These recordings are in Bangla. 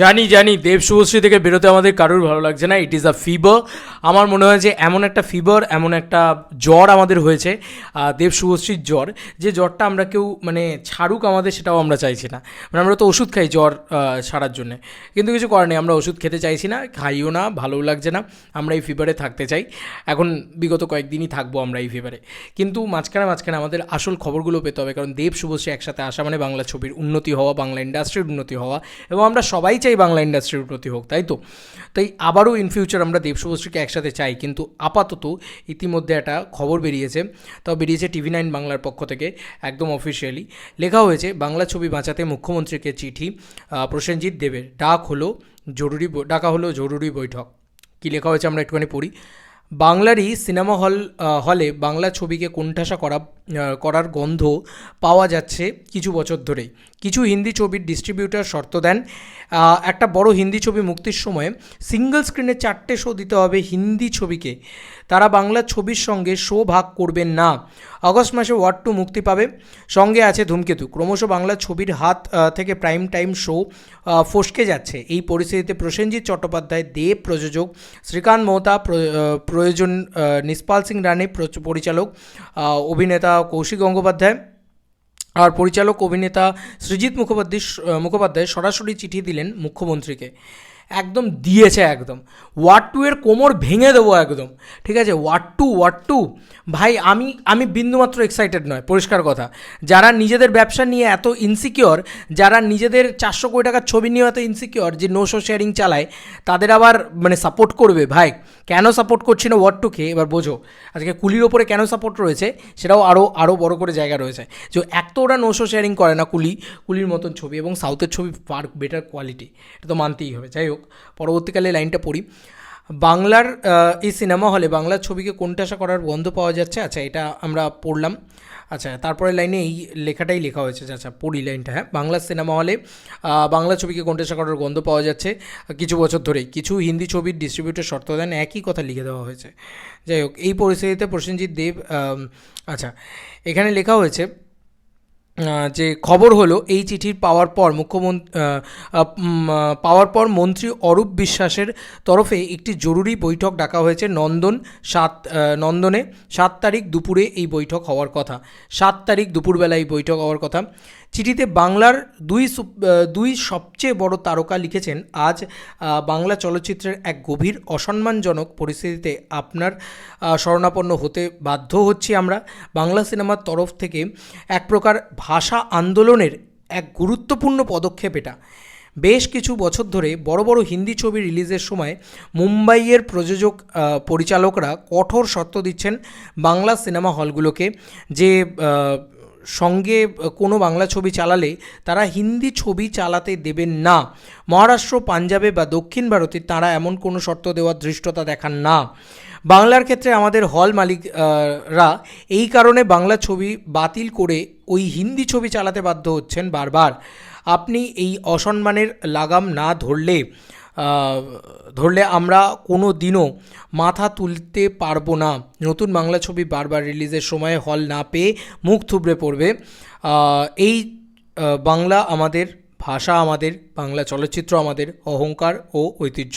জানি জানি, দেব শুভশ্রী থেকে বেরোতে আমাদের কারোর ভালো লাগছে না ইট ইজ আ ফিভার আমার মনে হয় যে এমন একটা ফিভার এমন একটা জ্বর আমাদের হয়েছে দেব শুভশ্রীর জ্বর, যে জ্বরটা আমরা কেউ মানে ছাড়ুক আমাদের সেটাও আমরা চাইছি না। মানে আমরা তো ওষুধ খাই জ্বর সারার জন্য। কিন্তু কিছু করার নেই, আমরা ওষুধ খেতে চাইছি না, খাইও না, ভালোও লাগছে না, আমরা এই ফিভারে থাকতে চাই। এখন বিগত কয়েকদিনই থাকব আমরা এই ফিভারে কিন্তু মাঝখানে মাঝখানে আমাদের আসল খবরগুলো পেতে হবে, কারণ দেব শুভশ্রী একসাথে আসা মানে বাংলা ছবির উন্নতি হওয়া, বাংলা ইন্ডাস্ট্রির উন্নতি হওয়া, এবং আমরা সবাই চাই বাংলা ইন্ডাস্ট্রির উন্নতি হোক, তাই তো? তাই আবারও ইন ফিউচার আমরা দেব শুভশ্রীকে একসাথে চাই, কিন্তু আপাতত ইতিমধ্যে একটা খবর বেরিয়েছে, তাও বেরিয়েছে টিভি নাইন বাংলার পক্ষ থেকে, একদম অফিসিয়ালি লেখা হয়েছে, বাংলা ছবি বাঁচাতে মুখ্যমন্ত্রীকে চিঠি প্রসেনজিৎ দেবের। ডাক হলো জরুরি ডাকা হলো জরুরি বৈঠক। কী লেখা হয়েছে আমরা একটুখানি পড়ি। বাংলারই সিনেমা হল হলে বাংলা ছবিকে কোণঠাসা করা করার গন্ধ পাওয়া যাচ্ছে কিছু বছর ধরেই। কিছু হিন্দি ছবির ডিস্ট্রিবিউটার শর্ত দেন। একটা বড় হিন্দি ছবি মুক্তির সময় সিঙ্গল স্ক্রিনে চারটে শো দিতে হবে হিন্দি ছবিকে। তারা বাংলা ছবির সঙ্গে শো ভাগ করবেন না। আগস্ট মাসে ওয়ার্ড টু মুক্তি পাবে। সঙ্গে আছে ধূমকেতু। ক্রমশ বাংলা ছবির হাত থেকে প্রাইম টাইম শো ফসকে যাচ্ছে। এই পরিস্থিতিতে প্রসেনজিৎ চট্টোপাধ্যায়, দেব প্রযোজক, শ্রীকান্ত মোহতা প্রয়োজন নিষ্পাল সিং রানে প্রচ- পরিচালক অভিনেতা কৌশিক গঙ্গোপাধ্যায়। আর পরিচালক অভিনেতা সৃজিত মুখোপাধ্যায় মুখোপাধ্যায় সরাসরি চিঠি দিলেন মুখ্যমন্ত্রীকে। একদম দিয়েছে একদম। ওয়ার্ড টু এর কোমর ভেঙে দেবো একদম। ঠিক আছে? Ward two ward two. ভাই, আমি আমি বিন্দুমাত্র এক্সাইটেড নয়, পরিষ্কার কথা। যারা নিজেদের ব্যবসা নিয়ে এত ইনসিকিওর যারা নিজেদের চারশো কোটি টাকার ছবি নিয়ে এত ইনসিকিওর যে নো শো শেয়ারিং চালায়, তাদের আবার মানে সাপোর্ট করবে। ভাই, কেন সাপোর্ট করছি না ওয়ার্ড টুকে? এবার বোঝো। আজকে কুলির ওপরে কেন সাপোর্ট রয়েছে, সেটাও আরও আরও বড় করে জায়গা রয়েছে। যে এক তো ওরা নো শো শেয়ারিং করে না কুলি, কুলির মতন ছবি এবং সাউথের ছবি ফার বেটার কোয়ালিটি এটা তো মানতেই হবে। যাই হোক। পরবর্তীকালে লাইনটা পড়ি। বাংলার এই সিনেমা হলে বাংলার ছবিকে কোণঠাসা করার গন্ধ পাওয়া যাচ্ছে? আচ্ছা এটা আমরা পড়লাম। আচ্ছা তারপরে লাইনে এই লেখাটাই লেখা হয়েছে। আচ্ছা পড়ি লাইনটা হ্যাঁ। বাংলা সিনেমা হলে বাংলা ছবিকে কোণঠাসা করার গন্ধ পাওয়া যাচ্ছে? কিছু বছর ধরেই কিছু হিন্দি ছবির ডিস্ট্রিবিউটর শর্ত দেন, একই কথা লিখে দেওয়া হয়েছে। যাই হোক, এই পরিস্থিতিতে প্রসেনজিৎ দেব আচ্ছা এখানে লেখা হয়েছে যে খবর হলো, এই চিঠির পাওয়ার পর মুখ্যমন্ত্রী পাওয়ার পর মন্ত্রী অরূপ বিশ্বাসের তরফে একটি জরুরি বৈঠক ডাকা হয়েছে নন্দন সাত নন্দনে। সাত তারিখ দুপুরে এই বৈঠক হওয়ার কথা। সাত তারিখ দুপুরবেলা এই বৈঠক হওয়ার কথা। চিঠিতে বাংলার দুই দুই সবচেয়ে বড় তারকা লিখেছেন, আজ বাংলা চলচ্চিত্রের এক গভীর অসম্মানজনক পরিস্থিতিতে আপনার শরণাপন্ন হতে বাধ্য হচ্ছি আমরা। বাংলা সিনেমার তরফ থেকে এক প্রকার ভাষা আন্দোলনের এক গুরুত্বপূর্ণ পদক্ষেপ এটা। বেশ কিছু বছর ধরে বড় বড় হিন্দি ছবি রিলিজের সময় মুম্বাইয়ের প্রযোজক পরিচালকরা কঠোর শর্ত দিচ্ছেন বাংলা সিনেমা হলগুলোকে, যে সঙ্গে কোনো বাংলা ছবি চালালে তারা হিন্দি ছবি চালাতে দেবেন না। মহারাষ্ট্র পাঞ্জাবে বা দক্ষিণ ভারতে তারা এমন কোনো শর্ত দেওয়ার ধৃষ্টতা দেখান না। বাংলার ক্ষেত্রে আমাদের হল মালিক আহ, রা এই কারণে বাংলা ছবি বাতিল করে ওই হিন্দি ছবি চালাতে বাধ্য হচ্ছেন বারবার। আপনি এই অসম্মানের লাগাম না ধরলে ধরলে আমরা কোনো দিনও মাথা তুলতে পারব না। নতুন বাংলা ছবি বারবার রিলিজের সময় হল না পেয়ে মুখ থুবড়ে পড়বে। এই বাংলা আমাদের ভাষা আমাদের, বাংলা চলচ্চিত্র আমাদের, অহংকার ও ঐতিহ্য।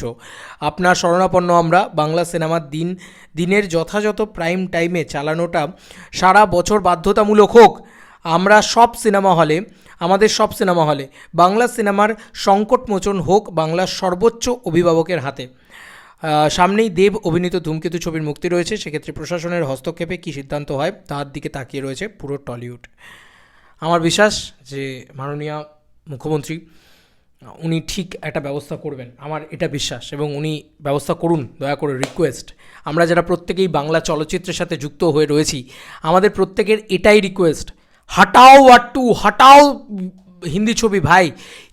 আপনার শরণাপন্ন আমরা বাংলা সিনেমার দিন, দিনের যথাযথ প্রাইম টাইমে চালানোটা সারা বছর বাধ্যতামূলক হোক আমরা সব সিনেমা হলে, আমাদের সব সিনেমা হলে, বাংলা সিনেমার সংকটমোচন হোক বাংলার সর্বোচ্চ অভিভাবকের হাতে। সামনেই দেব অভিনীত ধূমকেতু ছবির মুক্তি রয়েছে, সেক্ষেত্রে প্রশাসনের হস্তক্ষেপে কী সিদ্ধান্ত হয়, তার দিকে তাকিয়ে রয়েছে পুরো টলিউড। আমার বিশ্বাস যে মাননীয় মুখ্যমন্ত্রী, উনি ঠিক একটা ব্যবস্থা করবেন, আমার এটা বিশ্বাস, এবং উনি ব্যবস্থা করুন, দয়া করে রিকোয়েস্ট আমরা যারা প্রত্যেকেই বাংলা চলচ্চিত্রের সাথে যুক্ত হয়ে রয়েছি, আমাদের প্রত্যেকের এটাই রিকোয়েস্ট হাটাও ওয়াট্টু হাটাও হিন্দি ছবি, ভাই।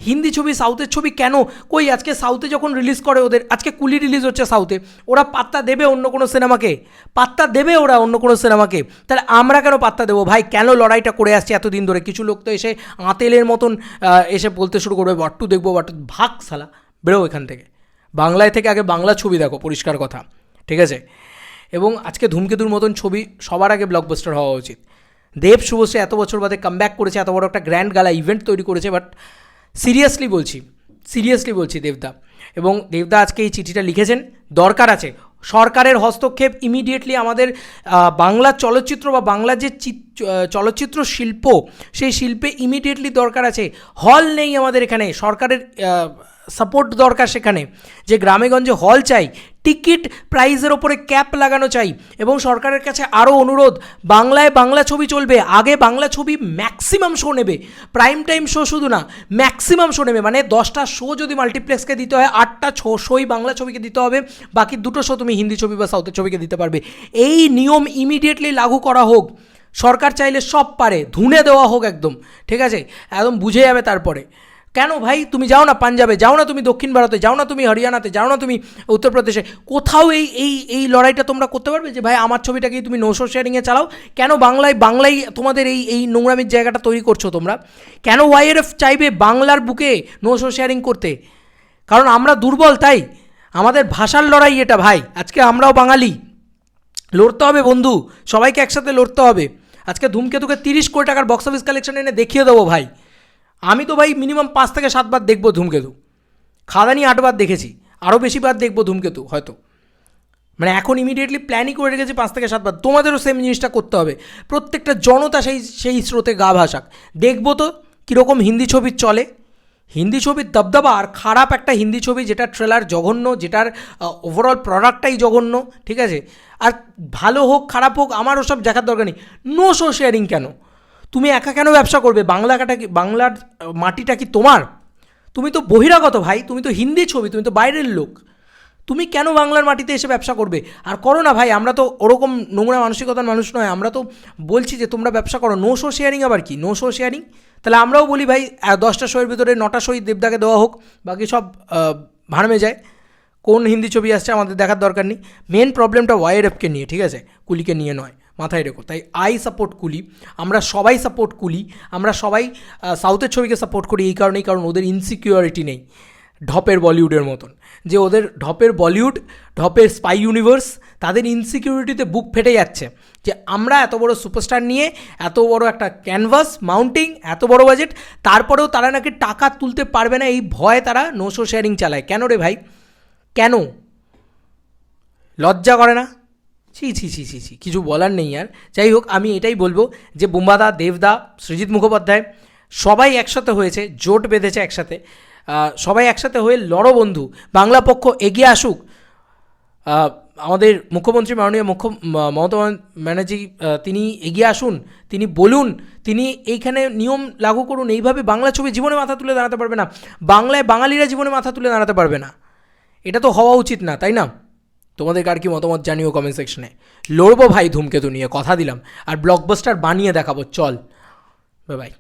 হিন্দি ছবি, সাউথের ছবি কেন? কই, আজকে সাউথে যখন রিলিজ করে ওদের, আজকে কুলি রিলিজ হচ্ছে সাউথে, ওরা পাত্তা দেবে অন্য কোনো সিনেমাকে? পাত্তা দেবে ওরা অন্য কোনো সিনেমাকে? তাহলে আমরা কেন পাত্তা দেবো? ভাই, কেন লড়াইটা করে আসছে এতদিন ধরে? কিছু লোক তো এসে আঁতেলের মতন এসে বলতে শুরু করবে বাট্টু দেখব বাট্টু ভাগ সালা বেরো এখান থেকে। বাংলায় থেকে আগে বাংলা ছবি দেখো, পরিষ্কার কথা, ঠিক আছে? এবং আজকে ধূমকেতুর মতন ছবি সবার আগে ব্লকবাস্টার হওয়া উচিত। দেব শুভশ্রী এত বছর বাদে কামব্যাক করেছে, এত বড় একটা গ্র্যান্ড গালা ইভেন্ট তৈরি করেছে বাট সিরিয়াসলি বলছি সিরিয়াসলি বলছি দেবদা। এবং দেবদা আজকে এই চিঠিটা লিখেছেন, দরকার আছে। সরকারের হস্তক্ষেপ ইমিডিয়েটলি আমাদের বাংলা চলচ্চিত্র বা বাংলা যে চিত- চলচ্চিত্র শিল্প, সেই শিল্পে ইমিডিয়েটলি দরকার আছে। হল নেই আমাদের এখানে। সরকারের সাপোর্ট দরকার সেখানে। যে গ্রামেগঞ্জে হল চাই টিকিট প্রাইজের ওপরে ক্যাপ লাগানো চাই এবং সরকারের কাছে আরও অনুরোধ, বাংলায় বাংলা ছবি চলবে, আগে বাংলা ছবি ম্যাক্সিমাম শো নেবে। প্রাইম টাইম শো শুধু না ম্যাক্সিমাম শো নেবে। মানে দশটা শো যদি মাল্টিপ্লেক্সকে দিতে হয়, আটটা ছ শোই বাংলা ছবিকে দিতে হবে, বাকি দুটো শো তুমি হিন্দি ছবি বা সাউথের ছবিকে দিতে পারবে। এই নিয়ম ইমিডিয়েটলি লাগু করা হোক। সরকার চাইলে সব পারে, ধুনে দেওয়া হোক একদম, ঠিক আছে? একদম বুঝে যাবে তারপরে। কেন ভাই? তুমি যাও না পাঞ্জাবে, যাও না তুমি দক্ষিণ ভারতে, যাও না তুমি হরিয়ানাতে, যাও না তুমি উত্তরপ্রদেশে। কোথাও এই এই এই লড়াইটা তোমরা করতে পারবে যে, ভাই, আমার ছবিটাকেই তুমি নৌশো শেয়ারিংয়ে চালাও। কেন বাংলায় বাংলায় তোমাদের এই এই নোংরামির জায়গাটা তৈরি করছ তোমরা? কেন ওয়াইএরএফ চাইবে বাংলার বুকে নৌশো শেয়ারিং করতে? কারণ আমরা দুর্বল, তাই? আমাদের ভাষার লড়াই এটা, ভাই। আজকে আমরাও বাঙালি। লড়তে হবে বন্ধু, সবাইকে একসাথে লড়তে হবে। আজকে ধূমকেতুকে তিরিশ কোটি টাকার বক্স অফিস কালেকশন এনে দেখিয়ে দেবো, ভাই। আমি তো ভাই মিনিমাম পাঁচ থেকে সাতবার দেখব ধূমকেতু। খাদানি আটবার দেখেছি আরও বেশিবার দেখব ধূমকেতু হয়তো। মানে এখন ইমিডিয়েটলি প্ল্যানই করে রেখেছি পাঁচ থেকে সাতবার তোমাদেরও সেম জিনিসটা করতে হবে। প্রত্যেকটা জনতা সেই সেই স্রোতে গা ভাসাক। দেখব তো কীরকম হিন্দি ছবি চলে। হিন্দি ছবির দবদবা আর খারাপ একটা হিন্দি ছবি যেটা ট্রেলার জঘন্য, যেটার ওভারঅল প্রোডাক্টটাই জঘন্য, ঠিক আছে? আর ভালো হোক, খারাপ হোক আমার ওসব দেখার দরকার নেই। নো শো শেয়ারিং কেন? তুমি একা কেন ব্যবসা করবে? বাংলাটা কি বাংলার মাটিটা কি তোমার? তুমি তো বহিরাগত ভাই, তুমি তো হিন্দি ছবি, তুমি তো বাইরের লোক। তুমি কেন বাংলার মাটিতে এসে ব্যবসা করবে? আর করো না ভাই, আমরা তো ওরকম নোংরা মানসিকতার মানুষ নয়, আমরা তো বলছি যে তোমরা ব্যবসা করো। নো শো শেয়ারিং আবার কি? নো শো শেয়ারিং তাহলে আমরাও বলি ভাই দশটা শোয়ের ভিতরে নটা শোই দেবদাকে দেওয়া হোক, বাকি সব ভাড়মে যায়। কোন হিন্দি ছবি আসছে আমাদের দেখার দরকার নেই। মেন প্রবলেমটা ওয়াইএরএফকে নিয়ে, ঠিক আছে? কুলিকে নিয়ে নয়। মাথায় রেখো। তাই আই সাপোর্ট কুলি, আমরা সবাই সাপোর্ট কুলি, আমরা সবাই সাউথের ছবিকে সাপোর্ট করি এই কারণেই, কারণ ওদের ইনসিকিউরিটি নেই, ঢপের বলিউডের মতন। যে ওদের ঢপের বলিউড, ঢপের স্পাই ইউনিভার্স তাদের ইনসিকিউরিটিতে বুক ফেটে যাচ্ছে। যে আমরা এত বড় সুপারস্টার নিয়ে, এত বড় একটা ক্যানভাস মাউন্টিং এত বড় বাজেট তারপরেও তারা নাকি টাকা তুলতে পারবে না, এই ভয়ে তারা নোশো শেয়ারিং চালায়। কেন রে ভাই? কেন? লজ্জা করে না? ছি ছি ছি ছি ছি, কিছু বলার নেই আর। যাই হোক, আমি এটাই বলব যে বুম্বাদা, দেবদা সৃজিত মুখোপাধ্যায় সবাই একসাথে হয়েছে, জোট বেঁধেছে একসাথে। সবাই একসাথে হয়ে লড়ো বন্ধু, বাংলা পক্ষ এগিয়ে আসুক। আমাদের মুখ্যমন্ত্রী মাননীয় মুখ্য মমতা ব্যানার্জি তিনি এগিয়ে আসুন, তিনি বলুন, তিনি এইখানে নিয়ম লাগু করুন, এইভাবে বাংলা ছবি জীবনে মাথা তুলে দাঁড়াতে পারবে না। বাংলায় বাঙালিরা জীবনে মাথা তুলে দাঁড়াতে পারবে না। এটা তো হওয়া উচিত না, তাই না? তোমাদের কার কি মতামত জানিও কমেন্ট সেকশনে লড়বো ভাই ধূমকেতু নিয়ে, কথা দিলাম। আর ব্লকবাস্টার বানিয়ে দেখাবো, চল। বাই